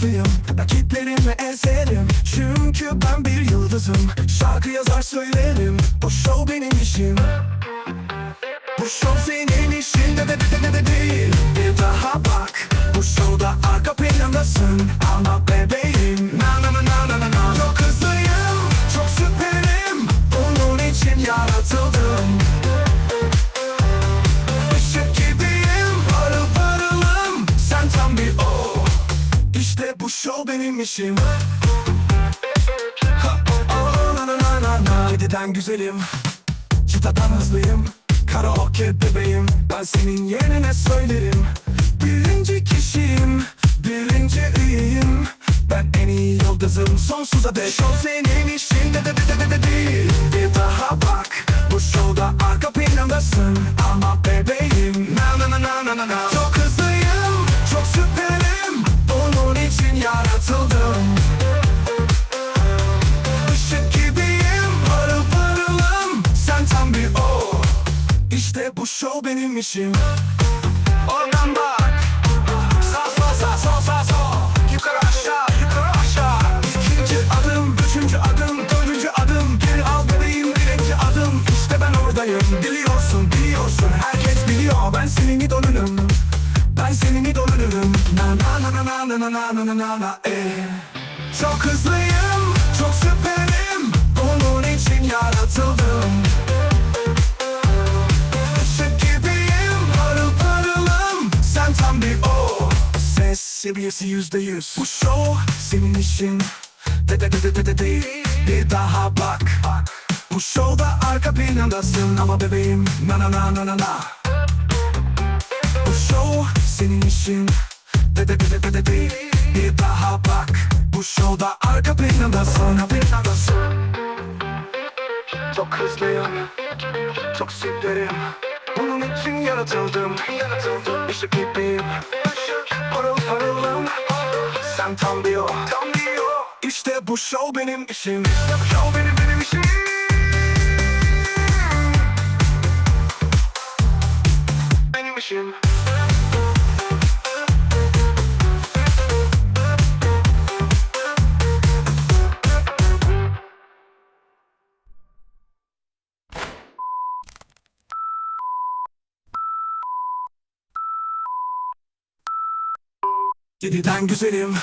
mutluyum Rakiplerimi ezerim Çünkü ben bir yıldızım. Şarkı yazar söylerim. Bu show benim işim. Bu show senin işin. De de de de, de değil. Bir daha bak. Bu showda arka plandasın Ama bebek show benim işim. Ha, oh, Yediden güzelim. Çıtadan hızlıyım. Karaoke bebeğim. Ben senin yerine söylerim. Birinci kişiyim. Birinci üyeyim. Ben en iyi yıldızım. Sonsuza dek. Show senin işin. De de de de de Işık gibiyim Parıl Sen tam bir o. İşte bu show benim işim na na na na na na. Eh. Çok hızlıyım, çok süperim. Bunun için yaratıldım. Işık gibiyim, parıl parılım. Sen tam bir o. Ses seviyesi yüzde yüz. Bu show senin işin. De de de de de de değil Bir daha bak. Bu showda arka planındasın ama bebeğim. Na na na na na na. Bu show senin işin. De de de de de de değil Bir daha bak Bu showda arka plandasın Arka Çok hızlıyım Çok süperim Bunun için yaratıldım. Işık gibiyim. Parıl Sen tam bir Tam bir o bu show benim işim. İşte bu show benim benim işim. Benim işim Yediden güzelim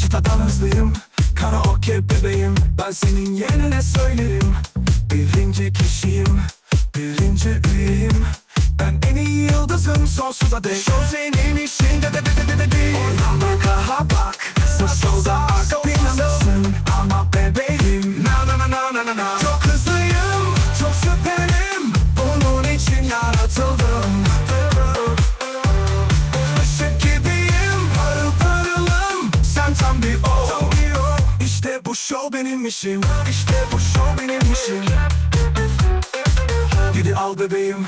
Çıtadan hızlıyım. Karaoke bebeğim Ben senin yerine söylerim. Birinci kişiyim Birinci üyeyim. Ben en iyi yıldızım sonsuza dek. Show senin işin de de de de de de Oradan bak aha bak Bu showda arka plandasın. Ama bebeğim Na na na na na na na. Çok hızlıyım Çok süperim. Bunun için yaratıldım Show benim işim. İşte bu show benim işim. Gidi al bebeğim